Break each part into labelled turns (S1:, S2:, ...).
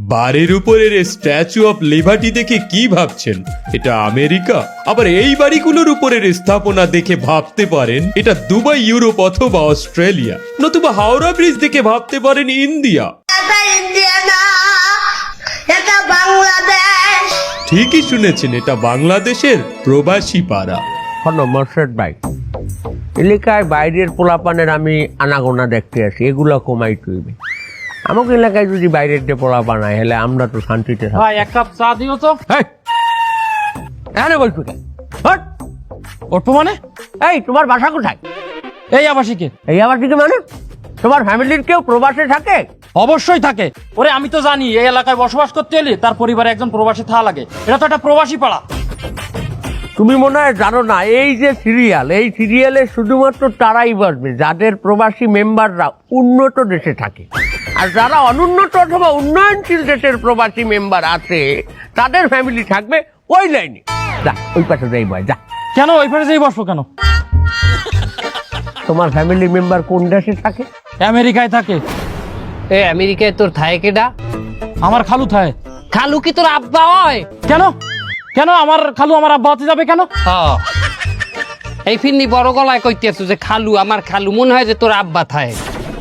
S1: বাড়ির উপরের statue of liberty দেখে কি ভাবছেন? এটা আমেরিকা? আবার এই বাড়িগুলোর উপরের স্থাপনা দেখে ভাবতে পারেন এটা দুবাই ইউরোপ অথবা অস্ট্রেলিয়া। নতুবা হাওড়া ব্রিজ দেখে ভাবতে পারেন ইন্ডিয়া।
S2: এটা ইন্ডিয়া না এটা বাংলাদেশ।
S1: ঠিকই শুনেছেন এটা বাংলাদেশের প্রবাসী পাড়া।
S3: হন মর্শেদ ভাই। এলাকায় বাইরের পোলাপানের আমি আনাগোনা দেখতে আসি এগুলো কমাই তুইবে আমাকে এলাকায় যদি বাইরের যে পোলা বানায় হলে আমরা তো শান্তিতে
S4: ভাই এক কাপ চা দিও তো।
S3: এই, এখানে বলছো হট!
S4: অল্প মানে
S3: এই তোমার বাসা কোথায়?
S4: এই আবাসিকে।
S3: এই আবার দিকে মানে? তোমার ফ্যামিলির কেউ প্রবাসে থাকে?
S4: অবশ্যই থাকে। ওরে আমি তো জানি এই এলাকায় বসবাস করতে এলে তার পরিবারে একজন প্রবাসী থাকা লাগে। এটা তো একটা প্রবাসী পাড়া।
S3: তুমি মনে হয় জানো না এই যে সিরিয়াল এই সিরিয়ালে শুধুমাত্র তারাই বসবে যাদের প্রবাসী মেম্বাররা উন্নত দেশে থাকে। আর যারা অনুন্নত অথবা উন্নয়নশীল দেশের প্রবাসী মেম্বার আছে তাদের ফ্যামিলি থাকবে ওই লাইনে যা ওই পাশে যাই ভাই যা।
S4: কেন ওই পাশে যাই বসবো কেন?
S3: তোমার ফ্যামিলি মেম্বার কোন দেশে থাকে?
S4: আমেরিকায় থাকে।
S5: এ আমেরিকায় তোর থায় কেডা?
S4: আমার খালু থাকে
S5: খালু কি তোর আব্বা হয়?
S4: কেন? কেন আমার খালু আমার আব্বা হতে যাবে কেন?
S5: এই ফিরনি বড় গলায় কইতে আছো যে খালু আমার খালু মনে হয় যে তোর আব্বা থায়।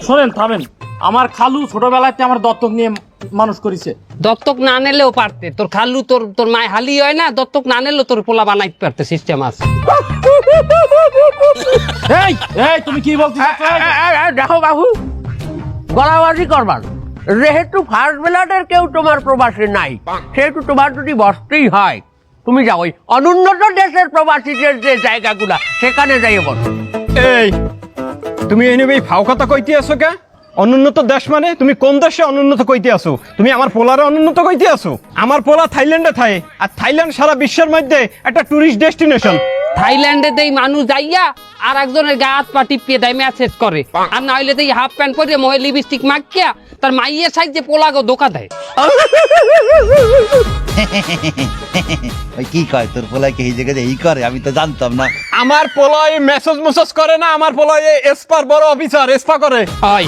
S4: শোনেন থামেন। আমার খালু ছোটবেলাতে আমার দত্তক নিয়ে মানুষ করেছে।
S5: দত্তক না নিলেও পারতে। তোর খালু তোর তোর মায় হালি হয় না দত্তক না নিলেও তোর পোলা বানাইতে পারতে সিস্টেম আছে।
S4: এই এই তুমি কি
S3: এ, দেখো বাবু গলাবাজি করবার। যেহেতু ফার্স্ট ব্লাডের কেউ তোমার প্রবাসী নাই সেহেতু তোমার যদি বসতেই হয় তুমি যাও ওই অনুন্নত দেশের প্রবাসীদের যে জায়গাগুলা সেখানে যাই বসো
S6: এই তুমি এই ফাও কথা কইতে আসো কে? অনুন্নত দেশ মানে তুমি কোন দেশে অনুন্নত কইতে আসো তুমি আমার পোলারে অনুন্নত কইতে আসো আমার পোলা থাইল্যান্ডে থাকে আর থাইল্যান্ড সারা বিশ্বের মধ্যে একটা টুরিস্ট ডেস্টিনেশন
S5: থাইল্যান্ডে দেই মানুষ যাইয়া আর একজনের গা হাত পা টিপিয়ে দেয় মেসেজ করে। আর না হইলে দেই হাফ প্যান্ট পরে মহে লিপস্টিক মাখিয়া তার মাইয়ের সাইজে পোলাগো দোকা দেয়।
S7: ওই কি কয় তোর পোলাকে এই জায়গায় এই করে? আমি তো জানতাম না।
S6: আমার পোলায় মেসেজ মেসেজ করে না আমার পোলায় এসপার বড় অফিসার এসপা করে।
S5: হয়।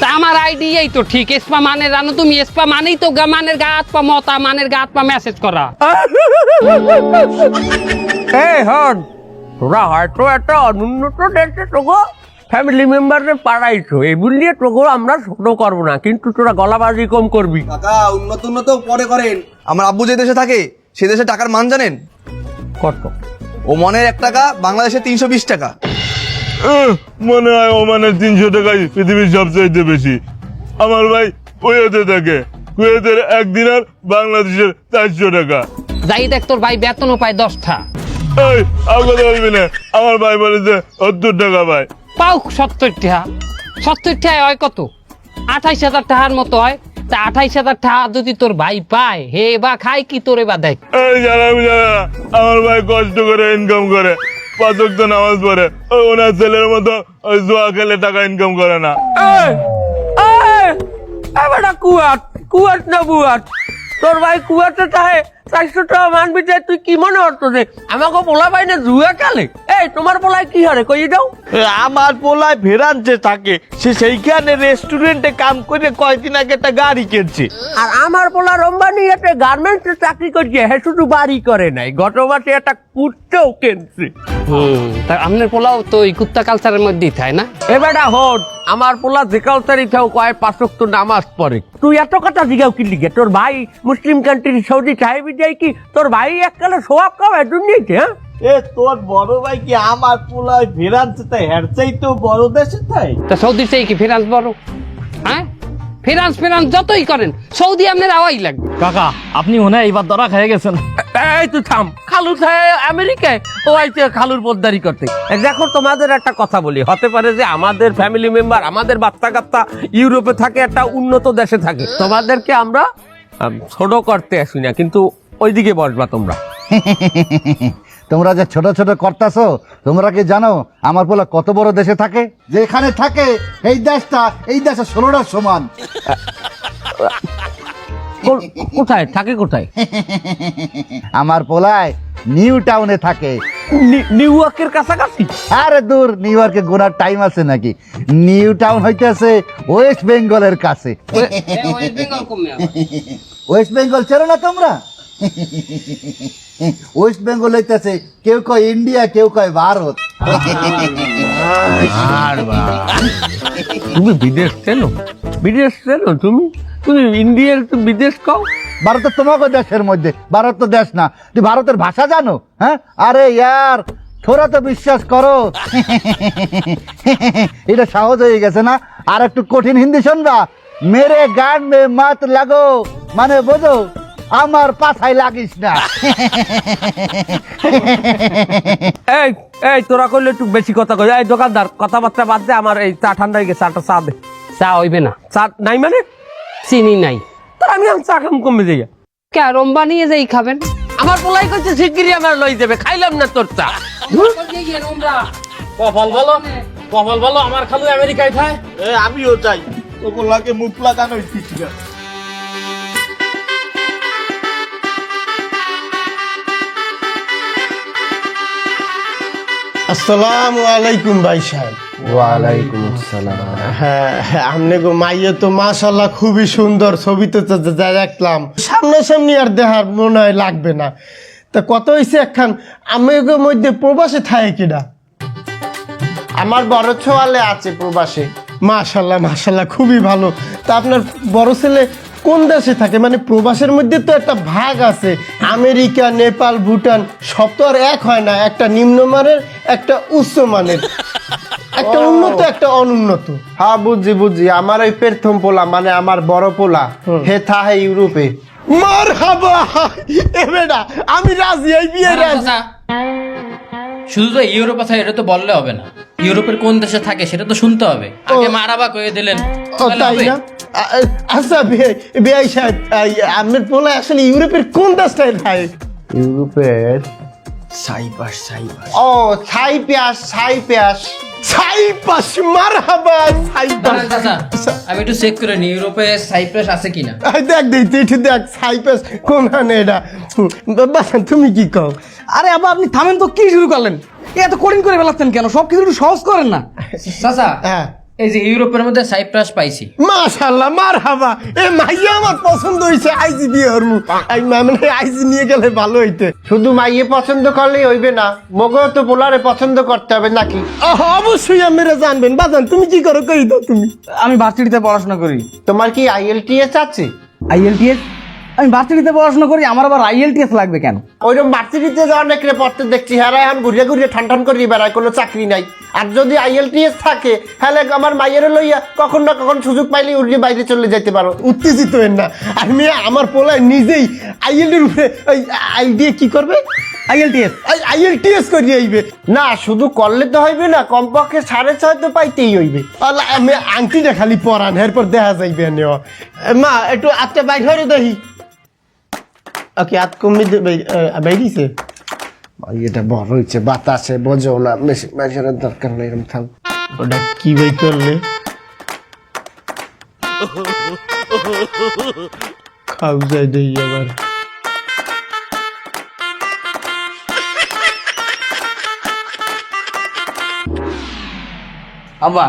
S5: তা আমার আইডি এই তো ঠিক এসপা মানে জানো তুমি? এসপা মানেই তো মানের গা হাত পা মতা মানের গা হাত পা মেসেজ করা।
S3: এই হন তোরা হয়তো একটা অনুন্নত দেশে তোকে ফ্যামিলি মেম্বারদের পাড়াইছো। এগুলি নিয়ে তোকে আমরা ছোট করব না কিন্তু তোরা গলাবাজি কম করবি।
S8: কাকা উন্নত উন্নত পরে করেন। আমার আব্বু যে দেশে থাকে সে দেশে টাকার মান জানেন?
S3: কত?
S8: ও মনের এক টাকা বাংলাদেশে তিনশো বিশ টাকা।
S9: মনে হয় ওমানের তিনশো টাকাই পৃথিবীর সবচাইতে বেশি। আমার ভাই কুয়েতে থাকে। কুয়েতের একদিন আর বাংলাদেশের চারশো টাকা।
S5: যাই দেখ তোর ভাই বেতনও পায় দশটা।
S9: এই আর কথা বলবি না আমার ভাই বলেছে সত্তর টাকা ভাই
S5: পাও সত্তর টাকা। সত্তর টাকা হয় কত? আঠাইশ হাজার টাকার মতো হয়। তা আঠাইশ হাজার টাকা যদি তোর ভাই পায় হে বা খায় কি তোরে বা দেখ।
S9: এই আমি জানা আমার ভাই কষ্ট করে ইনকাম করে। পাঁচক তো নামাজ পড়ে। ওনার ছেলের মতো ওই জুয়া খেলে টাকা ইনকাম করে না।
S3: কুয়াট কুয়াট না বুয়াট? তোর ভাই কুয়াতে তাহে চারশো টাকা মানবি যে তুই কি মনে হতো যে আমাকে পোলা পাই না জুয়া খেলে? এই তোমার পোলায় কি হারে? কই দাও।
S10: আমার পোলায় ভেরানতে থাকে সে সেইখানে রেস্টুরেন্টে কাম করে কয়দিন আগে একটা গাড়ি কিনছে।
S3: আর আমার পোলা রম্বানি একটা গার্মেন্টসে চাকরি করছে হে শুধু বাড়ি করে নাই গত মাসে একটা কুর্তেও কিনছে।
S5: হুম তা আপনার পোলাও তো এই কুত্তা কালচারের মধ্যেই থাকে না?
S3: এবারটা আমার পোলা যেকালতারি থাও কয় পাঁচক তো নামাজ পড়ে। তুই এত কথা জিগাও কি লিখে তোর ভাই মুসলিম কান্ট্রি সৌদি সাহেবি যাই কি? তোর ভাই এককালে সোয়াব খাওয়ায় দুনিয়াতে হ্যাঁ?
S10: এ তোর বড় ভাই কি আমার পোলায় ভেরানতে তাই? হের তো বড় দেশে তাই।
S5: তা সৌদির চাই কি ফিনান্স বড়? হ্যাঁ? ফিনান্স ফিনান্স যতই করেন সৌদি আপনার আওয়াই লাগবে।
S4: কাকা আপনি মনে হয় এইবার ধরা খেয়ে গেছেন।
S3: এই তুই থাম। খালু থাকে আমেরিকায় ও আইছে খালুর পোদ্দারি করতে। দেখো তোমাদের একটা কথা বলি। হতে পারে যে আমাদের ফ্যামিলি মেম্বার আমাদের বাচ্চা কাচ্চা ইউরোপে থাকে একটা উন্নত দেশে থাকে। তোমাদেরকে আমরা ছোট করতে আসি না কিন্তু ওইদিকে বসবা তোমরা।
S7: তোমরা যে ছোট ছোট করতাছো তোমরা কি জানো আমার পোলা কত বড় দেশে থাকে? যেখানে থাকে এই দেশটা এই দেশে ষোলোটা সমান।
S3: কো- কোথায়? থাকে কোথায়?
S7: আমার পোলায় নিউ টাউনে থাকে।
S3: নি- নিউ ইয়র্কের কাছাকাছি?
S7: আরে দূর নিউ ইয়র্কে গোনার টাইম আছে নাকি? নিউ টাউন হইতেছে ওয়েস্ট বেঙ্গলের কাছে।
S5: ওয়েস্ট বেঙ্গল কমে
S7: ওয়েস্ট বেঙ্গল চেনো না তোমরা? ওয়েস্ট বেঙ্গল হইতেছে কেউ কয় ইন্ডিয়া কেউ কয় ভারত।
S3: তুমি বিদেশ চেনো? বিদেশ চেনো তুমি? তুমি ইন্ডিয়ার তো বিদেশ কও।
S7: ভারত তোমাকে দেশের মধ্যে ভারত তো দেশ না। তুই ভারতের ভাষা জানো হ্যাঁ? আরে ইয়ার থোড়া তো বিশ্বাস করো। এটা সহজ হয়ে গেছে না? আর একটু কঠিন হিন্দি শুনবা। মেরে গান মে মাত লাগো। মানে বোঝো? আমার পাছায় লাগিস না।
S3: এই এই তোরা করলে একটু বেশি কথা কই। এই দোকানদার কথাবার্তা বাদ দে আমার এই চা ঠান্ডা হয়ে গেছে চাটা চা দে।
S5: চা হইবে না।
S3: চা নাই মানে?
S5: চিনি নাই।
S3: তা আমি আমি চা খাম কমে যাই
S5: ক্যারম বানিয়ে যাই খাবেন?
S3: আমার পোলাই করছে শিগগিরই আমার লই দেবে খাইলাম না তোর চা।
S11: কপাল ভালো? কপাল ভালো? আমার খালু আমেরিকায় থাকে
S12: এ আমিও চাই। ওগুলাকে মুখ লাগানো ঠিক আসসালামু আলাইকুম ভাই সাহেব।
S7: ওয়ালাইকুম আসসালাম।
S12: হ্যাঁ আমনে গো মাইয়ে তো মাশাল্লাহ খুবই সুন্দর ছবিতে তো যা- যা দেখলাম। সামনাসামনি আর দেহার মনে হয় লাগবে না। তা কত হয়েছে একখান? আমি গো মধ্যে প্রবাসে থাকে কিনা আমার বড় ছোয়ালে আছে প্রবাসে। মাশাল্লাহ মাশাল্লাহ খুবই ভালো। তা আপনার বড় ছেলে কোন দেশে থাকে? মানে প্রবাসের মধ্যে তো একটা ভাগ আছে। আমেরিকা নেপাল ভুটান সব তো আর এক হয় না। একটা নিম্নমানের একটা উচ্চ মানের একটা উন্নত একটা অনুন্নত।
S13: হ্যাঁ বুঝছি বুঝছি। আমার ওই প্রথম পোলা মানে আমার বড় পোলা। হে থাহে ইউরোপে।
S12: মার হাবা এ বেটা আমি রাজি এই বিয়ে রাজি।
S11: শুধু তো ইউরোপ আছে এটা তো বললে হবে না। ইউরোপের কোন দেশে থাকে সেটা তো শুনতে হবে। আগে মারাবা কয়ে দিলেন
S12: ও তাই না? আ- আচ্ছা বেআই সাহেব পোলা আসলে ইউরোপের কোন দেশটায় থাকে
S13: ইউরোপের
S12: সাইপাস সাইপাস
S13: ও ছাই পেঁয়াজ ছাই পেঁয়াজ
S12: সাইপাস মার হাবা সাইপাস
S11: আমি একটু চেক করে নি ইউরোপে সাইপ্রাস আছে কিনা।
S12: দেখ দেখ তুই একটু দেখ সাইপাস কোন হানে এটা? হুম, বাবা তুমি কি কও?
S4: আরে আবার আপনি থামেন তো কি শুরু করলেন? এত কঠিন করে ফেলাচ্ছেন কেন? সব কিছু একটু সহজ করেন না।
S11: চাচা
S12: হ্যাঁ।
S11: এই যে ইউরোপের মধ্যে সাইপ্রাস পাইছি।
S12: মাশাল্লাহ মার হাবা এ মাইয়া আমার পছন্দ হয়েছে আইজি বিয়ে হরমু। আই মানে আইজি নিয়ে গেলে ভালো হইতে।
S13: শুধু মাইয়ে পছন্দ করলেই হইবে না মগও তো পোলারে পছন্দ করতে হবে নাকি?
S12: আহ, অবশ্যই আপনারা জানবেন। বাজান তুমি কি করো? কই দাও তুমি।
S4: আমি ভার্সিটিতে পড়াশোনা করি।
S13: তোমার কি আইএলটিএস আছে?
S4: আইএলটিএস? আমি ভার্সিটিতে পড়াশোনা করি, আমার আবার আইএলটিএস লাগবে কেন?
S13: ওইরকম ভার্সিটিতে যাওয়ার অনেক রে পড়তে দেখছি হ্যাঁ এখন ঘুরিয়ে ঘুরিয়ে ঠান ঠান করে বেড়ায়, কোনো চাকরি নাই। আর যদি আইএলটিএস থাকে তাহলে আমার মাইয়ের লইয়া কখন না কখন সুযোগ পাইলে উড়িয়ে বাইরে চলে যেতে পারো।
S12: উত্তেজিত হেন না। আর মেয়ে, আমার পোলায় নিজেই আইএলটির উপরে, ওই আই দিয়ে কি করবে?
S4: আইএলটিএস
S12: আইএলটিএস করে আইবে?
S13: না শুধু করলে তো হইবে না কমপক্ষে সাড়ে ছয় তো পাইতেই হইবে।
S12: আমি আংটিটা খালি পরান এরপর দেখা যাইবে নেওয়া মা একটু আটটা বাইর হয়ে দেখি। ওকে আট কমে বাইরিছে
S13: এটা বড় হয়েছে বাতাসে বোঝো না বেশি মানুষের দরকার নেই এরকম থাক
S12: ওটা কি বাই করলে? খাও যাই দেই আবার।
S4: আব্বা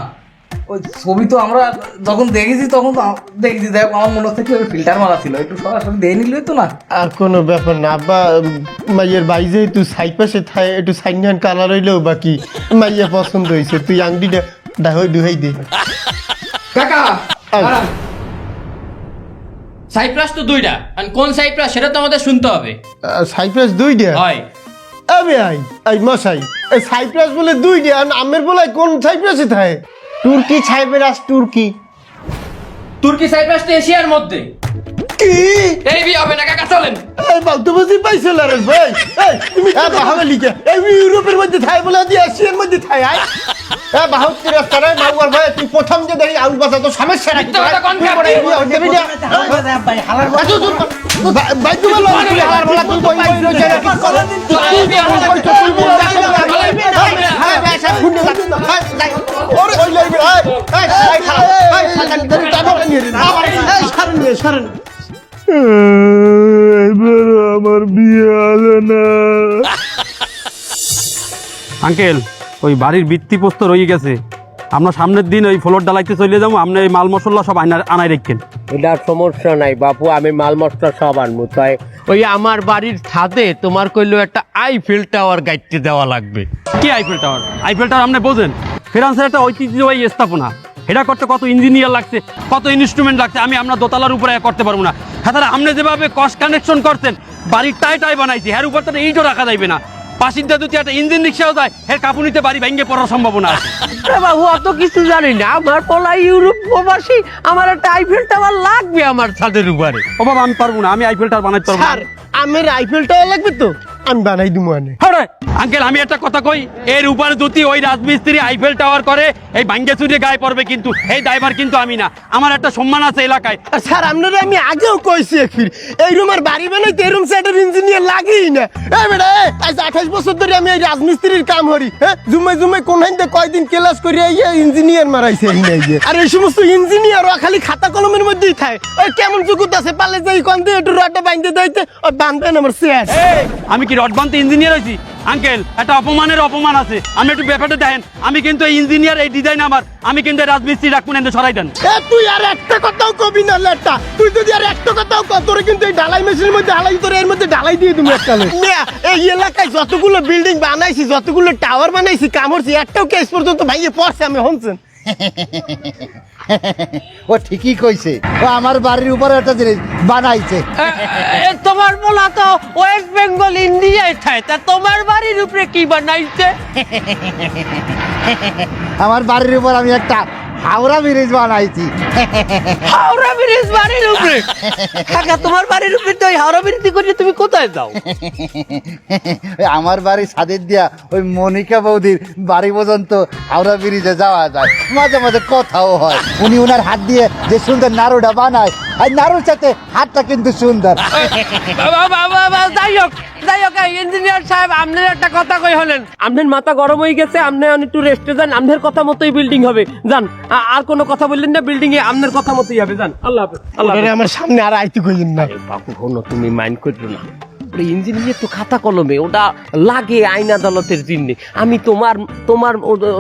S4: ওই ছবি তো আমরা যখন দেখেছি তখন তো দেখেছি। দেখ আমার মনে হচ্ছে কি ফিল্টার মারা ছিল। একটু সরাসরি দিয়ে নিলে তো না।
S12: আর কোনো ব্যাপার না আব্বা মাইয়ের বাই যেহেতু সাই পাশে থায় একটু সাইন কালার হইলেও বাকি মাইয়া পছন্দ হয়েছে। তুই আংটিটা ডাহই ডুহাই দে।
S4: কাকা
S11: সাইপ্রাস তো দুইটা। আর কোন সাইপ্রাস সেটা তো আমাদের শুনতে হবে।
S12: সাইপ্রাস দুইটা?
S11: হয়।
S12: আবে আই আই মশাই। এই সাইপ্রাস বলে দুই আর আমের বলে কোন সাইপ্রাসে থাকে?
S13: তুর্কি, সাইপ্রাস, তুর্কি।
S11: তুর্কি সাইপ্রাস তো এশিয়ার মধ্যে।
S12: কি
S11: এই বিয়ে হবে না কাকা চলেন
S12: এই বালতু বুঝি পাইছে লারে ভাই এই তুমি কি বাহাবে লিখে এই ইউরোপের মধ্যে থাই বলে দি এশিয়ার মধ্যে থাই আই এ বাহুত কি রাস্তা রে মাউয়ার ভাই তুই প্রথম যে দেখি আউল বাসা তো সমস্যা নাকি
S11: মিথ্যা কথা কোন খাবে?
S12: ভাই তুমি লোক তুই হালার বলা তুই বই বই রয়েছে না কিছু করে তুই
S11: বিয়ে হবে না।
S12: তুই তুই হ্যাঁ ভাই সব শুনে যা ওরে ওই লাইবে এই এই খারাপ এই সাকান ধরে টানো নিয়ে রে এই সারেন রে সারেন
S9: এবার আমার বিয়ে হবে না।
S11: আঙ্কেল ওই বাড়ির ভিত্তিপ্রস্ত রয়ে গেছে। আমরা সামনের দিন ওই ফ্লোর ডালাইতে চলে যাব আপনি এই মাল মশলা সব আনাই আনাই রেখেন।
S3: এটা সমস্যা নাই বাপু আমি মাল মশলা সব আনব। তাই ওই আমার বাড়ির ছাদে তোমার কইলো একটা আইফেল টাওয়ার গাইতে দেওয়া লাগবে।
S11: কি আইফেল টাওয়ার আইফেল টাওয়ার আপনি বোঝেন? ফ্রান্সের একটা ঐতিহ্যবাহী স্থাপনা। এটা করতে কত ইঞ্জিনিয়ার লাগছে কত ইনস্ট্রুমেন্ট লাগছে আমি আপনার দোতলার উপরে করতে পারব না। হ্যাঁ তাহলে আপনি যেভাবে কস্ট কানেকশন করছেন বাড়ির টাই টাই বানাইছি হ্যার উপর তো ইটও রাখা যাইবে না। পাশির যদি একটা ইঞ্জিন রিক্সাও যায় হ্যাঁ কাপুনিতে বাড়ি ভেঙে পড়ার সম্ভাবনা আছে।
S3: আরে বাবু অত কিছু জানি না আমার পোলা ইউরোপ প্রবাসী আমার একটা আইফেল টাওয়ার লাগবে আমার ছাদের উপরে।
S11: ও বাবা আমি পারব না আমি আইফেল টাওয়ার বানাইতে পারব না।
S12: আমার আইফেল টাওয়ার লাগবে তো? আমি বানাই দিব মানে।
S11: আঙ্কেল আমি একটা কথা কই এর উপরে যদি ওই রাজমিস্ত্রি আইফেল টাওয়ার করে এই ভাঙ্গে গায়ে পড়বে কিন্তু এই ড্রাইভার কিন্তু আমি না। আমার একটা সম্মান আছে এলাকায়।
S12: স্যার আপনারা আমি আগেও কইছি ফির এই রুমের বাড়ি বানাইতে এই রুম ইঞ্জিনিয়ার লাগেই না। এই বেটা আজ আঠাশ বছর ধরে আমি এই রাজমিস্ত্রির কাম করি হ্যাঁ জুমে জুমে কোন হাইতে কয়দিন ক্লাস করে ইয়ে ইঞ্জিনিয়ার মারাইছে এই না ইয়ে। আর এই সমস্ত ইঞ্জিনিয়ার খালি খাতা কলমের মধ্যেই থাকে। ওই কেমন চুকুত আছে পালে যাই কোন দিয়ে একটু রডটা বাইন্ধে দিতে ওই বান্ধবেন আমার
S11: আমি কি রডবান্তে ইঞ্জিনিয়ার হয়েছি আঙ্কেল একটা অপমানের অপমান আছে। আমি একটু ব্যাপারটা দেখেন। আমি কিন্তু এই ইঞ্জিনিয়ার এই ডিজাইন আমার। আমি কিন্তু রাজমিস্ত্রি রাখব না সরাই দেন।
S12: তুই আর একটা কথাও কবি না লেটা। তুই যদি আর একটা কথাও কর তোরে কিন্তু এই ঢালাই মেশিনের মধ্যে ঢালাই তোরে এর মধ্যে ঢালাই দিয়ে তুমি একটা এই এলাকায় যতগুলো বিল্ডিং বানাইছি যতগুলো টাওয়ার বানাইছি কামড়ছি একটাও কেস পর্যন্ত ভাইয়ে পড়ছে আমি হনছেন
S7: ও ঠিকই কইছে। ও আমার বাড়ির উপরে একটা জিনিস বানাইছে।
S3: এ, তোমার বলা তো ওয়েস্ট বেঙ্গল ইন্ডিয়ায় থাকে তা তোমার বাড়ির উপরে কি বানাইছে?
S7: আমার বাড়ির উপর আমি একটা হাওড়া ব্রিজ বানাইছি।
S3: হাওড়া ব্রিজ বাড়ির উপরে? কাকা তোমার বাড়ির উপরে তো হাওড়া ব্রিজ করে তুমি কোথায় যাও?
S7: আমার বাড়ি ছাদের দিয়া ওই মনিকা বৌদির বাড়ি পর্যন্ত হাওড়া ব্রিজে যাওয়া যায়। মাঝে মাঝে কথাও হয়। উনি ওনার হাত দিয়ে যে সুন্দর নাড়ুটা বানায় আর নাড়ুর সাথে হাতটা কিন্তু সুন্দর।
S3: যাই হোক যাই হোক ইঞ্জিনিয়ার সাহেব আপনার একটা কথা কই হলেন? আপনার মাথা গরম হয়ে গেছে আপনি একটু রেস্টে যান আপনার কথা মতোই বিল্ডিং হবে। যান আর কোনো কথা বললেন না বিল্ডিং এ আপনার কথা মতোই হবে জান। আল্লাহ হাফেজ। আল্লাহ
S12: আমার সামনে আর আইতে কইলেন না।
S3: বাপু হনো তুমি মাইন্ড করছ না? ইঞ্জিনিয়ার তো খাতা কলমে ওটা লাগে আইন আদালতের জিন্নে। আমি তোমার তোমার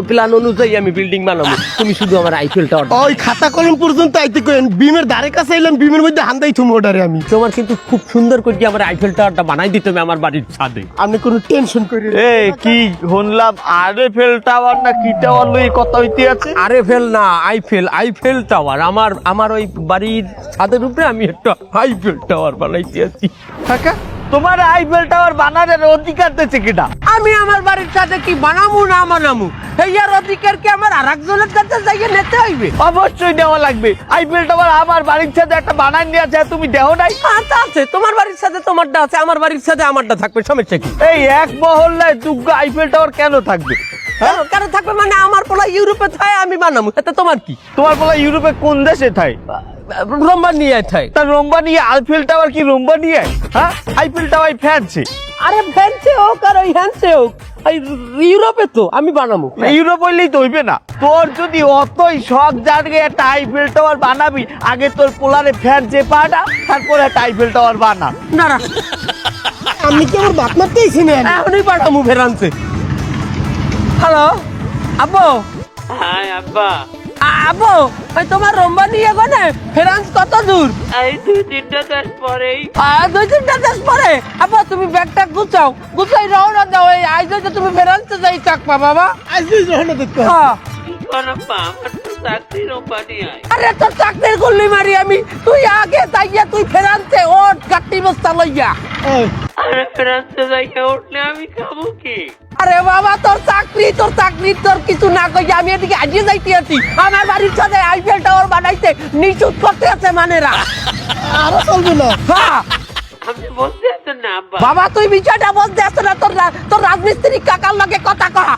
S3: প্ল্যান অনুযায়ী আমি বিল্ডিং বানাবো। তুমি শুধু আমার আইফেলটা
S12: ওই খাতা কলম পর্যন্ত আইতে কইন বিমের ধারে কাছে এলাম বিমের মধ্যে হান্দাই থুম ওটারে আমি।
S3: তোমার কিন্তু খুব সুন্দর করে কি আমার আইফেল টাওয়ারটা বানাই দিতে হবে আমার বাড়ির ছাদে।
S12: আপনি কোনো টেনশন করি।
S10: এ কি শুনলাম আরে ফেল টাওয়ার না কি টাওয়ার লই কথা হইতে আছে
S3: আরে ফেল না আইফেল আইফেল টাওয়ার আমার আমার ওই বাড়ির ছাদের উপরে আমি একটা আইফেল টাওয়ার বানাইতে আছি।
S10: কাকা তোমার আইফেল টাওয়ার বানানোর অধিকার দিচ্ছে কিটা
S3: আমি আমার বাড়ির ছাদে কি বানামু না বানামু? এইয়ার অধিকার কি আমার আর একজনের কাছে যাইয়ে নিতে হইবে?
S10: অবশ্যই দেওয়া লাগবে। আইফেল টাওয়ার আমার বাড়ির সাথে একটা বানান দিয়ে আছে তুমি দেহ নাই?
S3: আচ্ছা আছে তোমার বাড়ির সাথে তোমারটা আছে আমার বাড়ির সাথে আমারটা থাকবে সমস্যা কি?
S10: এই এক মহল্লায় দুগ্গ আইফেল টাওয়ার কেন থাকবে?
S3: কেন কেন থাকবে মানে আমার পোলা ইউরোপে থাকে আমি বানামু এতে তোমার কি?
S10: তোমার বলা ইউরোপে কোন দেশে থাই
S3: রম্বা নিয়ে থাই।
S10: তা রোম্বা নিয়ে আইফেল টাওয়ার কি রোম্বা নিয়ে আয়? হ্যাঁ? আইফেল টাওয়ার ফ্যানছে
S3: আরে ফ্যান্সে হোক আর ওই হ্যান্সে হোক এই ইউরোপে তো আমি বানামু
S10: ইউরোপ হইলেই তো হইবে না। তোর যদি অতই শখ জাগে একটা আইফেল টাওয়ার বানাবি আগে তোর পোলারে ফ্যান যে পাটা তারপরে একটা আইফেল টাওয়ার বানা।
S3: না না।
S12: আপনি কি আমার বাপ মারতেইছি না
S3: এখনই পাঠামু ফেরান্সে হ্যালো? আব্বু?
S14: হাই আব্বা।
S3: আব্বু ওই তোমার রম্বা নিয়ে গনে ফেরান্স কত দূর?
S14: এই দুই তিনটা দেশ পরেই।
S3: আর দুই তিনটা দেশ পরে? আব্বা তুমি ব্যাগটা গুছাও। গুছাই রওনা দাও এই আজ হয়তো তুমি ফেরান্সে যাই চাকপা বাবা।
S12: আজকে যখন দেখতে
S3: হ্যাঁ।
S14: আব্বা আমার তো চাকরি রোম্বানি
S3: আরে তোর চাকরির গুল্লি মারি আমি। তুই আগে তাইয়া তুই ফেরান্সে ওট গাট্টি বস্তা লইয়া।
S14: আরে ফেরান্সে যাইয়া উঠলে আমি খাব কি?
S3: আরে বাবা তোর চাকরি তোর চাকরি তোর কিছু না কইয়া আমি এদিকে আজিয়ে যাইতে আছি। আমার বাড়ির সাথে আইফেল টাওয়ার বানাইতে নিচুত করতে আছে মানেরা।
S12: আরও চলবে না।
S3: হ্যাঁ। বাবা তুই বিষয়টা বলতে আসছো না তোর তোর রাজমিস্ত্রি কাকার লগে কথা কয়া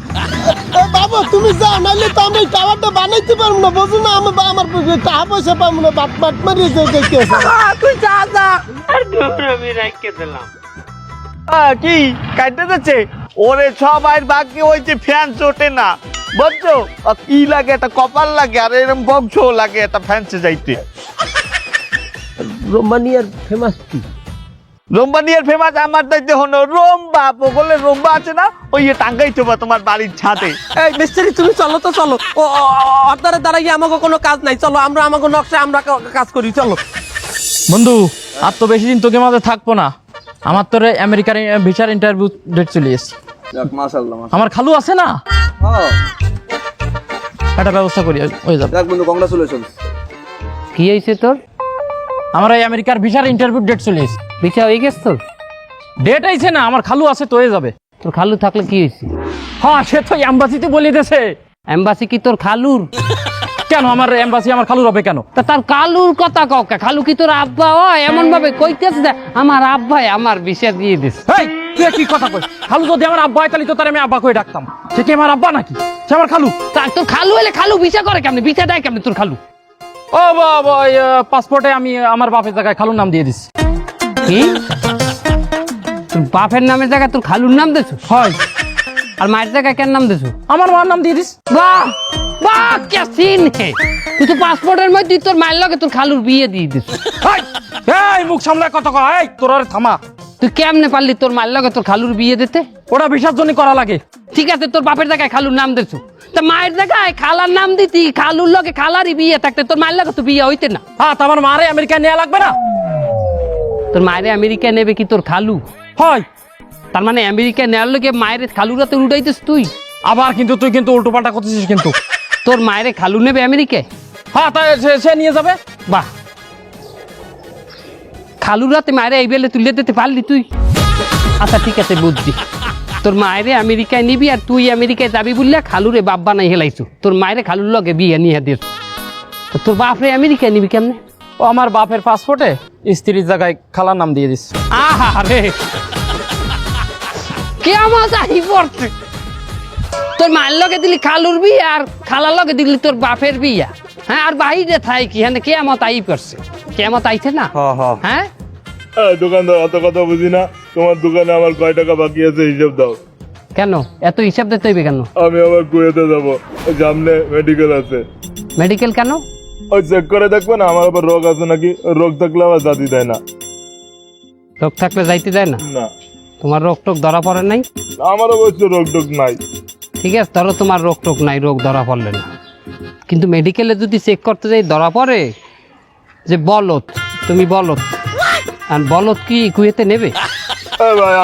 S12: এ বাবা তুমি যাও নাহলে তো আমি টাওয়ারটা বানাইতে পারব না বুঝো না আমি আমার টাকা পয়সা পাবো না বাট বাট মারিয়ে যাইতে
S3: তুই যা যা।
S14: আর দূর আমি রাখকে দিলাম।
S10: কি কাটতে যাচ্ছে? ওরে সবাই বাকি ওই যে ফ্যান চোটে না। বুঝছ? কি লাগে একটা কপাল লাগে আর এরকম বংশ লাগে একটা ফ্যান্সে যাইতে।
S3: রোমানিয়ার ফেমাস কি?
S10: রোম্বা ফেমাস আমার দায়িত্ব হলো রোম্বা। বগলে রোম্বা আছে না? ওই টাঙ্গাই চোবা তোমার বাড়ির ছাদে।
S3: এই মিস্ত্রি তুমি চলো তো চলো। ও আপনারা দাঁড়াই আমাকে কোনো কাজ নাই। চলো আমরা আমাকে নকশা আমরা কা- কাজ করি চলো।
S4: বন্ধু আর তো বেশি দিন তোকে মাঝে থাকব না। আমার তোর আমেরিকার ভিসার ইন্টারভিউ ডেট চলে এসছে। আমার খালু আছে না? একটা ব্যবস্থা করি হয়ে যাবে
S5: কি হয়েছে তোর?
S4: আমার এই আমেরিকার ভিসার ইন্টারভিউ ডেট চলে এসছে।
S5: বিচা হয়ে গেছে তোর?
S4: ডেট আইছে না আমার খালু আছে তো হয়ে যাবে।
S5: তোর খালু থাকলে কি হয়েছে?
S4: হ্যাঁ সে তো এম্বাসিতে বলে দিয়েছে।
S5: এম্বাসি কি তোর খালুর?
S4: কেন আমার এম্বাসি আমার খালুর হবে কেন?
S5: তা তার কালুর কথা কাউকে খালু কি তোর আব্বা? হয় এমন ভাবে কইতেছে যে আমার আব্বাই আমার বিষয় দিয়ে দিস
S4: এই তুই কি কথা কই খালু যদি আমার আব্বা হয় তাহলে তো তার আমি আব্বা কই ডাকতাম। সে কি আমার আব্বা নাকি? সে আমার খালু।
S5: তা তোর খালু হলে খালু বিচার করে কেমনে? বিচার দেয় কেমনে তোর খালু?
S4: ও বাবা পাসপোর্টে আমি আমার বাপের জায়গায় খালুর নাম দিয়ে দিছি।
S5: কি? তোর বাপের নামের জায়গায় তোর খালুর নাম দেছো
S4: হয়।
S5: আর মায়ের জায়গায় কেন নাম দেছো
S4: আমার মার নাম দিয়ে দিস।
S5: বাহ! বাহ কে সিন হে? তুই তো পাসপোর্টের মধ্যে তুই তোর মায়ের লগে তোর খালুর বিয়ে দিয়ে দিস।
S4: এই, এই মুখ সামলায় কথা কয়? এই তোর আরে থামা।
S5: তুই কেমনে পারলি তোর মায়ের লগে তোর খালুর বিয়ে দিতে?
S4: ওটা বিসর্জনই করা লাগে।
S5: ঠিক আছে তোর বাপের জায়গায় খালুর নাম দিছো। তা মায়ের জায়গায় খালার নাম দিতি খালুর লগে খালারই বিয়ে থাকতে তোর মায়ের লগে তো বিয়ে হইতে না।
S4: হ্যাঁ তো মারে আমেরিকা নেওয়া লাগবে না?
S5: তোর মায়ের আমেরিকা নেবে কি তোর খালু?
S4: হয়।
S5: তার মানে আমেরিকা নেওয়ার লোকে মায়ের খালুরা তো উঠাইতেছ তুই?
S4: আবার কিন্তু তুই কিন্তু উল্টো পাল্টা করতেছিস কিন্তু।
S5: তোর মায়ের খালু নেবে আমেরিকায়?
S4: হ্যাঁ তাই সে- নিয়ে যাবে।
S5: বাহ। খালুরাতে মায়ের এই বেলে তুলে দিতে পারলি তুই? আচ্ছা ঠিক আছে বুঝছি তোর মায়েরে আমেরিকায় নিবি আর তুই আমেরিকায় যাবি বললে খালুরে বাপ বানাই হেলাইছু। তোর মায়েরে খালুর লগে বিয়ে নিয়ে দিস তো তোর বাপরে আমেরিকায় নিবি কেমনে?
S4: ও আমার বাপের পাসপোর্টে স্ত্রীর জায়গায় খালার নাম দিয়ে দিস।
S5: আহা রে। কেমন আহি পড়ছে? তোর মায়ের লগে দিলি খালুর বিয়া আর খালার লগে দিলি তোর বাপের বিয়া। হ্যাঁ আর বাইরে থাই কি? হ্যাঁ কেমত আই করছে। কেমত আইছে না? হ্যাঁ?
S9: দোকানদার অত কথা বুঝি না। তোমার দোকানে আমার কয় টাকা বাকি আছে হিসাব দাও।
S5: কেন? এত হিসাব দিতে হইবে কেন?
S9: আমি আবার কুয়েতে যাব। সামনে মেডিকেল আছে।
S5: মেডিকেল কেন?
S9: ওই চেক করে দেখবে না আমার আবার রোগ আছে নাকি? রোগ থাকলে আবার জাতি দেয় না।
S5: রোগ থাকলে যাইতে দেয় না?
S9: না।
S5: তোমার রোগ টোক ধরা পড়ে নাই?
S9: আমার অবশ্য রোগ টোগ নাই।
S5: ঠিক আছে ধরো তোমার রোগ টোক নাই রোগ ধরা পড়লে না। কিন্তু মেডিকেলে যদি চেক করতে যাই ধরা পড়ে যে বলত তুমি বলত আর বলত কি কুয়েতে নেবে?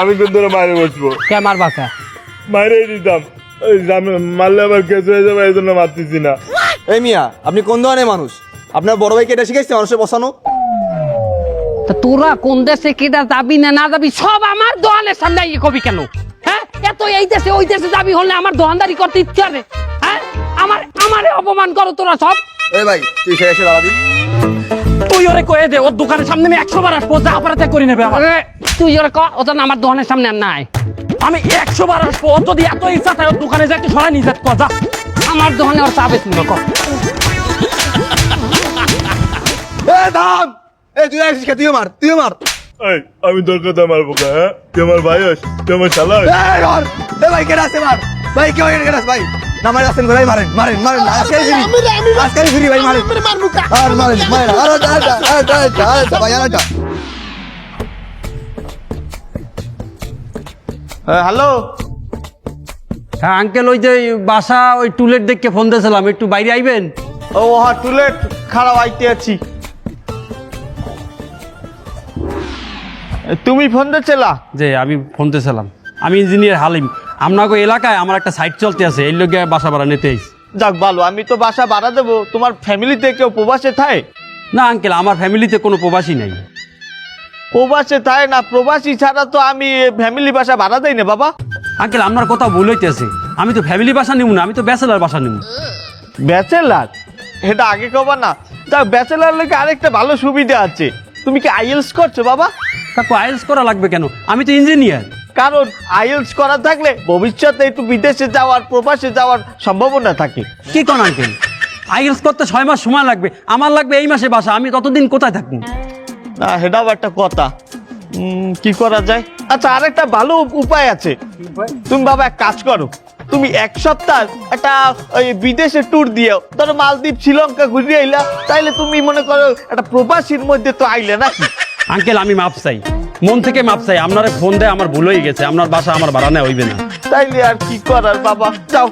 S9: আমি কিন্তু মারে বসবো।
S5: কে আমার বাঁকা
S9: মাইরেই দিতাম। মারলে আবার কেস হয়ে যাবে এই জন্য মারতেছি না।
S10: এই মিয়া আপনি কোন ধরনের মানুষ? আপনার বড় ভাইকে এটা শিখাইছে মানুষের বসানো?
S5: তা তোরা কোন দেশে কেটা যাবি না না যাবি সব আমার দোকানের সামনে ইয়ে কবি কেন? হ্যাঁ? এত এই দেশে ওই দেশে যাবি হলে আমার দোকানদারি করতে ইচ্ছা রে হ্যাঁ? আমার আমারে অপমান করো তোরা সব।
S10: এই ভাই তুই সে এসে দাঁড়াবি
S4: তুই ওরে কয়ে দে ওর দোকানের সামনে আমি একশো বার আসব যা করে নেবে আমার
S5: তুই ওরা ক ও আমার দোকানের সামনে আর নাই।
S4: আমি একশো বার আসব ওর যদি এত ইচ্ছা থাকে ওর দোকানে যা একটু সরাই নিয়ে যা
S5: আমার দোকানে ওর চাবে তুমি ক।
S10: এ দাম এই তুই আসিস কে? তুইও মার তুইও মার।
S9: এই আমি তোর কথা মারবো কা, হ্যাঁ? তুই আমার ভাই হস তুই আমার শালা হস।
S10: এ ভাই কেডা আছে মার? ভাই কেউ আছে? ভাই না মারে আসেন ভাই মারেন মারেন মারেন আজকে ফ্রি। আজকে ফ্রি ভাই মারেন। আর মারেন মারেন আর আর আর আর আর ভাই আর হ্যালো?
S11: হ্যাঁ আঙ্কেল ওই যে বাসা ওই টুলেট দেখে ফোন দিয়েছিলাম একটু বাইরে আইবেন?
S10: ও হ্যাঁ টুলেট খারাপ আইতে আছি। তুমি ফোন দিচ্ছিলা
S11: যে আমি ফোন দিয়েছিলাম। আমি ইঞ্জিনিয়ার হালিম। আপনাকে এলাকায় আমার একটা সাইট চলতে আছে এই লোকে বাসা ভাড়া নিতে
S10: যাক ভালো আমি তো বাসা ভাড়া দেবো। তোমার ফ্যামিলিতে কেউ প্রবাসে থাকে
S11: না আঙ্কেল আমার ফ্যামিলিতে কোনো প্রবাসী নাই।
S10: প্রবাসে থাকে না প্রবাসী ছাড়া তো আমি ফ্যামিলি বাসা ভাড়া দেই না বাবা।
S11: আঙ্কেল আপনার কথা ভুল হইতেছে। আমি তো ফ্যামিলি বাসা নিব না আমি তো ব্যাচেলার বাসা নিব
S10: ব্যাচেলার? এটা আগে কবা না। তা ব্যাচেলার লোকে আরেকটা ভালো সুবিধা আছে। তুমি কি আইএলস করছ বাবা?
S11: কাকু আইএলস করা লাগবে কেন? আমি তো ইঞ্জিনিয়ার।
S10: কারণ আইএলস করা থাকলে ভবিষ্যতে একটু বিদেশে যাওয়ার প্রবাসে যাওয়ার সম্ভাবনা থাকে।
S11: কি কোন আঙ্কেল? আইএলস করতে ছয় মাস সময় লাগবে। আমার লাগবে এই মাসে বাসা আমি ততদিন কোথায় থাকব?
S10: না সেটাও একটা কথা। উম, কি করা যায়? আচ্ছা আরেকটা ভালো উপায় আছে। তুমি বাবা এক কাজ করো। তুমি এক সপ্তাহ একটা ওই বিদেশে ট্যুর দিও। ধরো মালদ্বীপ শ্রীলঙ্কা ঘুরিয়ে আইলা তাইলে তুমি মনে করো একটা প্রবাসীর মধ্যে তো আইলে নাকি?
S11: আঙ্কেল আমি মাপ চাই। মন থেকে মাপ চাই। আপনারে ফোন দেয় আমার ভুল হয়ে গেছে। আপনার বাসা আমার ভাড়া নেওয়া হইবে না।
S10: তাইলে আর কি করার বাবা? যাও।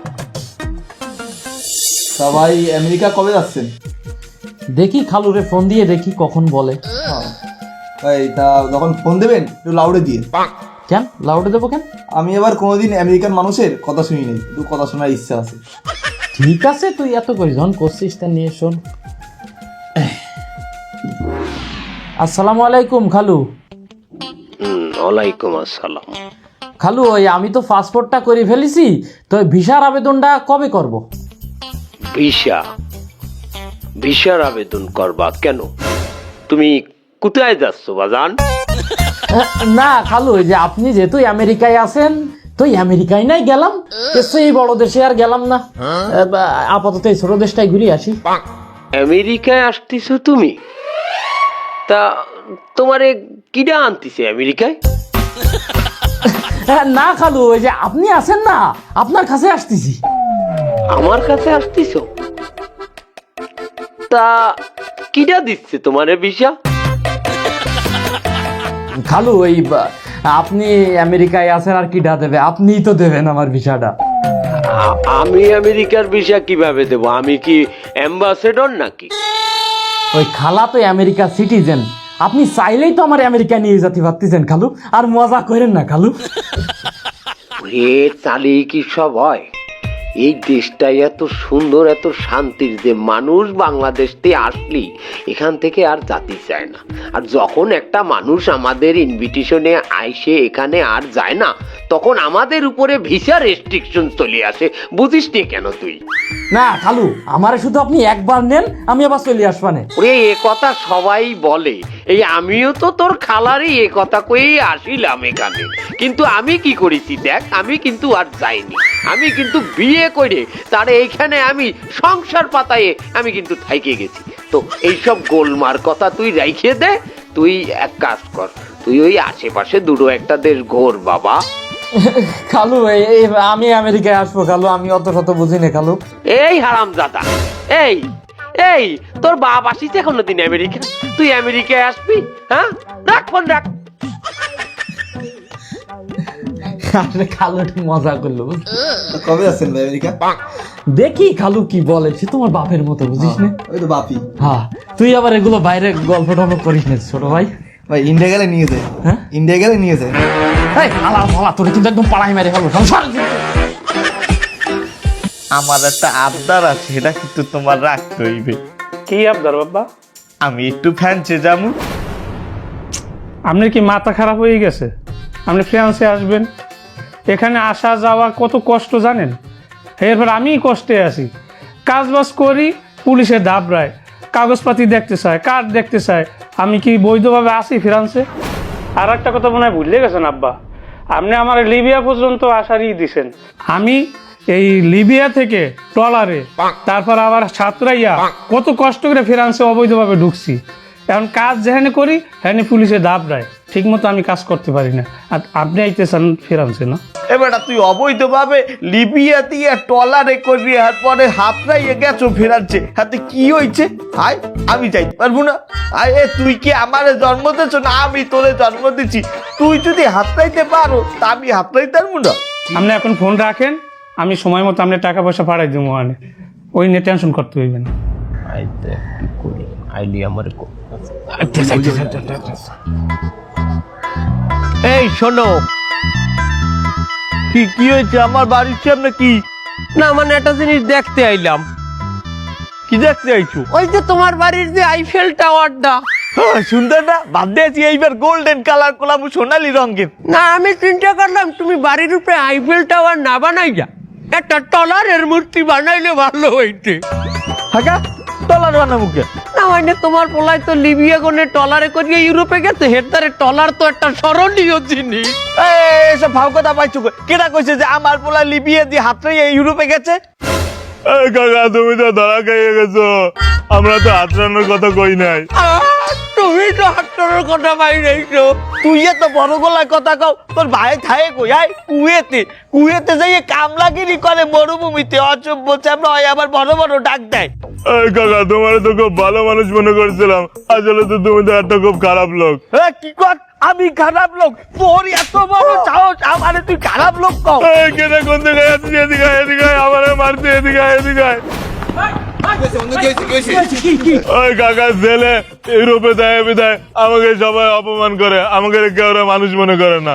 S4: সবাই আমেরিকা কবে যাচ্ছেন? দেখি খালুরে ফোন দিয়ে দেখি কখন বলে।
S8: ভাই তা যখন ফোন দেবেন একটু লাউডে দিয়ে।
S4: কেন? লাউডে দেবো কেন?
S8: আমি এবার কোনোদিন আমেরিকান মানুষের কথা শুনি নাই একটু কথা শোনার ইচ্ছা আছে।
S4: ঠিক আছে তুই এত করে যখন করছিস তা নিয়ে শোন। আসসালামু আলাইকুম খালু।
S15: ওয়ালাইকুম আসসালাম।
S4: খালু ওই আমি তো পাসপোর্টটা করে ফেলেছি তো ভিসার আবেদনটা কবে করব?
S15: ভিসা? ভিসার আবেদন করবা কেন? তুমি কোথায় যাচ্ছ বাজান?
S4: না খালু যে আপনি যেহেতু আমেরিকায় আছেন তো আমেরিকায় নাই গেলাম। সেই বড় দেশে আর গেলাম না। এ, আপাতত এই ছোট দেশটাই ঘুরে আসি।
S15: আমেরিকায় আসতেছ তুমি? তা তোমারে কিডা আনতিছে আমেরিকায়?
S4: হ্যাঁ, না খালু ওই যে আপনি আছেন না আপনার কাছে আসতেছি।
S15: আমার কাছে আসতিছ? তা কিডা দিচ্ছে তোমারে ভিসা?
S4: খালু ওই আপনি আমেরিকায় আছেন আর কিটা দেবে? আপনিই তো দেবেন আমার ভিসাটা।
S15: আমি আমেরিকার ভিসা কীভাবে দেব? আমি কি অ্যাম্বাসেডর নাকি?
S4: ওই খালা তো আমেরিকা সিটিজেন। আপনি চাইলেই তো আমার আমেরিকা নিয়ে যেতে পারতেছেন খালু। আর মজা করেন না খালু।
S15: এ চালিয়ে কি সব হয়? এই দেশটাই এত সুন্দর, এত শান্তির যে মানুষ বাংলাদেশতে আসলি, এখান থেকে আর জাতি চায় না। আর যখন একটা মানুষ আমাদের ইনভিটেশনে আইসে, এখানে আর যায় না তখন আমাদের উপরে ভিসা রেস্ট্রিকশন চলে আসে। বুঝিস নি কেন তুই?
S4: না খালু আমারে শুধু আপনি একবার নেন আমি আবার চলে আসবানে।
S15: ওরে এ কথা সবাই বলে। এই আমিও তো তোর খালারই এ কথা কয়েই আসিলাম এখানে। কিন্তু আমি কি করেছি দেখ আমি কিন্তু আর যাইনি। আমি কিন্তু বিয়ে করে তার এইখানে আমি সংসার পাতায়ে আমি কিন্তু থাইকে গেছি। তো এইসব গোলমার কথা তুই রাইখে দে তুই এক কাজ কর তুই ওই আশেপাশে দুটো একটা দেশ ঘোর বাবা।
S4: খালু এই এই আমি আমেরিকায় আসব খালু আমি অত শত বুঝি না খালু।
S15: এই এই এই তোর বাপ আসিছে কোনোদিন আমেরিকা? তুই আমেরিকায় আসবি হ্যাঁ? রাখ ফোন রাখ।
S4: আরে খালু একটু মজা করল
S8: তা কবে ভাই আমেরিকা?
S4: দেখি খালু কি বলে সে তোমার বাপের মতো বুঝিস না?
S8: ওই তো বাপি।
S4: হ্যাঁ তুই আবার এগুলো বাইরে গল্প টল্প করিস না ছোট ভাই।
S8: ভাই ইন্ডিয়া গেলে নিয়ে যায়
S4: হ্যাঁ?
S8: ইন্ডিয়া গেলে নিয়ে যায়
S4: এই আলা মালা তোর কিন্তু একদম পাড়াই মেরে ফেলব সংসার
S10: আমার একটা আবদার আছে সেটা কিন্তু তোমার রাখতে হইবে।
S16: কি আবদার বাবা
S10: আমি একটু ফ্যানসে যাব।
S16: আপনার কি মাথা খারাপ হয়ে গেছে? আপনি ফ্রান্সে আসবেন। এখানে আসা যাওয়া কত কষ্ট জানেন? এরপর আমি কষ্টে আছি। কাজ বাজ করি পুলিশে দাবড়ায়। কাগজপাতি দেখতে চায় কার্ড দেখতে চায়। আমি কি বৈধভাবে আসি ফ্রান্সে? আর একটা কথা মনে হয় ভুলে গেছেন আব্বা। আপনি আমার লিবিয়া পর্যন্ত আসারই দিছেন। আমি এই লিবিয়া থেকে ট্রলারে তারপর আবার ছাত্রাইয়া কত কষ্ট করে ফ্রান্সে অবৈধভাবে ঢুকছি। এখন কাজ যেখানে করি সেখানে পুলিশে দাব দেয়। ঠিক মতো আমি কাজ করতে পারি না। আর আপনি আইতেছেন ফ্রান্সে না?
S10: এবার তুই অবৈধভাবে লিবিয়া দিয়ে টলারে করবি আর পরে হাতড়াইয়ে গেছো ফেরাচ্ছে হাতে কি হয়েছে হাই আমি যাইতে পারব না। আয় এ তুই কি আমারে জন্ম দিয়েছ? না আমি তোরে জন্ম দিচ্ছি তুই যদি হাতড়াইতে পারো তা আমি হাতড়াইতে পারব না।
S16: আপনি এখন ফোন রাখেন আমি সময় মতো আপনি টাকা পয়সা পাঠাই দিব ওখানে। ওই নিয়ে টেনশন করতে হইবে না।
S10: এই শোনো। কি কি হয়েছে? আমার বাড়ির সামনে কি?
S15: না মানে একটা জিনিস দেখতে আইলাম।
S10: কি দেখতে আইছো?
S15: ওই যে তোমার বাড়ির যে আইফেল টাওয়ারটা
S10: হ্যাঁ, সুন্দর না? বাদ দিয়েছি এইবার গোল্ডেন কালার করলাম সোনালি রঙের।
S15: না আমি চিন্তা করলাম তুমি বাড়ির উপরে আইফেল টাওয়ার না বানাই যা একটা টলারের মূর্তি বানাইলে ভালো হইতে।
S10: হাগা ডলার বানাবুকে
S15: না মানে তোমার পোলায় তো লিবিয়া গনে টলারে করিয়ে ইউরোপে গেছে হেডদারে টলার তো একটা স্মরণীয় জিনিস।
S10: এসব ভাও কথা পাইছো? কেটা কইছে যে আমার পোলা লিবিয়া দিয়ে হাতরে ইউরোপে গেছে?
S9: এই কাকা তুমি তো ধরা খাইয়ে গেছো। আমরা তো হাতরানোর কথা কই নাই।
S15: তুমি তো কথা বাইরেছো
S10: তুই এত বড় গলায় কথা কও তোর ভাই থায়ে আয় কুয়েতে। কুয়েতে যাইয়ে কামলাগিরি করে মরুভূমিতে চামড়া হয় আবার বড় বড় ডাক দেয়।
S9: এই কাকা তোমার তো খুব ভালো মানুষ মনে করছিলাম। আসলে তো তুমি তো একটা খুব খারাপ লোক।
S10: এ, কি কর? আমি খারাপ লোক। তোর এত বড় সাহস আমারে তুই খারাপ লোক কও।
S9: এই কোন দিকে এদিকে এদিকে আমারে মারছে এদিকে এদিকে ইউরোপে দেয় বিদায় আমাকে সবাই অপমান করে আমাকে কেউ মানুষ মনে করে না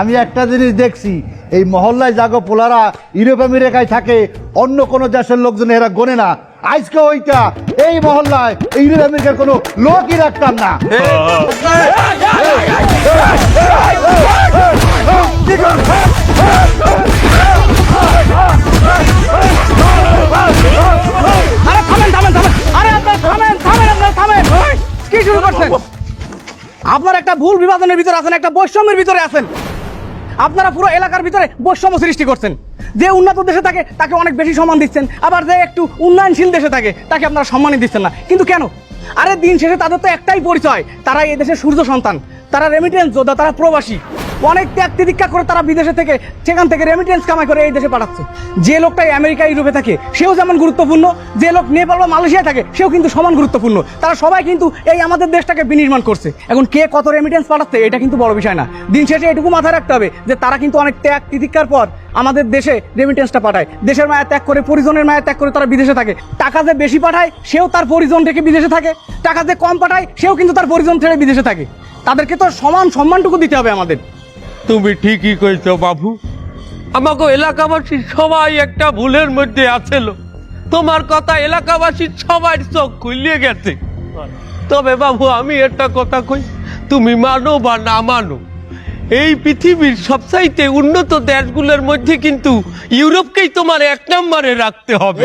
S7: আমি একটা জিনিস দেখছি এই মহল্লায় জাগো পোলারা ইউরোপ আমেরিকায় থাকে অন্য কোনো দেশের লোকজন এরা গোনে না। আজকে ওইটা এই মহল্লায় এই ইউরোপ আমেরিকার কোনো লোকই রাখতাম না।
S17: আপনার একটা ভুল বিভাজনের ভিতরে আছেন, একটা বৈষম্যের ভিতরে আছেন। আপনারা পুরো এলাকার ভিতরে বৈষম্য সৃষ্টি করছেন। যে উন্নত দেশে থাকে, তাকে অনেক বেশি সম্মান দিচ্ছেন। আবার যে একটু উন্নয়নশীল দেশে থাকে, তাকে আপনারা সম্মানই দিচ্ছেন না। কিন্তু কেন? আরে দিন শেষে তাদের তো একটাই পরিচয়, তারা এই দেশের সূর্য সন্তান। তারা রেমিটেন্স যোদ্ধা, তারা প্রবাসী। অনেক ত্যাগ তিতিক্ষা করে তারা বিদেশে থেকে, সেখান থেকে রেমিটেন্স কামাই করে এই দেশে পাঠাচ্ছে। যে লোকটা আমেরিকা ইউরোপে থাকে, সেও যেমন গুরুত্বপূর্ণ, যে লোক নেপাল বা মালয়েশিয়ায় থাকে, সেও কিন্তু সমান গুরুত্বপূর্ণ। তারা সবাই কিন্তু এই আমাদের দেশটাকে বিনির্মাণ করছে। এখন কে কত রেমিটেন্স পাঠাচ্ছে, এটা কিন্তু বড় বিষয় না। দিন শেষে এটুকু মাথায় রাখতে হবে যে তারা কিন্তু অনেক ত্যাগ তিতিক্ষার পর আমাদের দেশে রেমিটেন্সটা পাঠায়। দেশের মায়া ত্যাগ করে, পরিজনের মায়া ত্যাগ করে তারা বিদেশে থাকে। টাকা যে বেশি পাঠায়, সেও তার পরিজন থেকে বিদেশে থাকে। টাকা যে কম পাঠায়, সেও কিন্তু তার পরিজন ছেড়ে বিদেশে থাকে। তাদেরকে তো সমান সম্মানটুকু দিতে হবে আমাদের।
S3: তুমি ঠিকই কইছো, বাবু। আমাকে এলাকাবাসী সবাই একটা ভুলের মধ্যে আছিল। তোমার কথা এলাকাবাসীর সবার চোখ খুলিয়ে গেছে। তবে বাবু, আমি একটা কথা কই, তুমি মানো বা না মানো, এই পৃথিবীর সবচাইতে উন্নত দেশগুলোর মধ্যে কিন্তু ইউরোপকেই তোমার এক নম্বরে রাখতে হবে।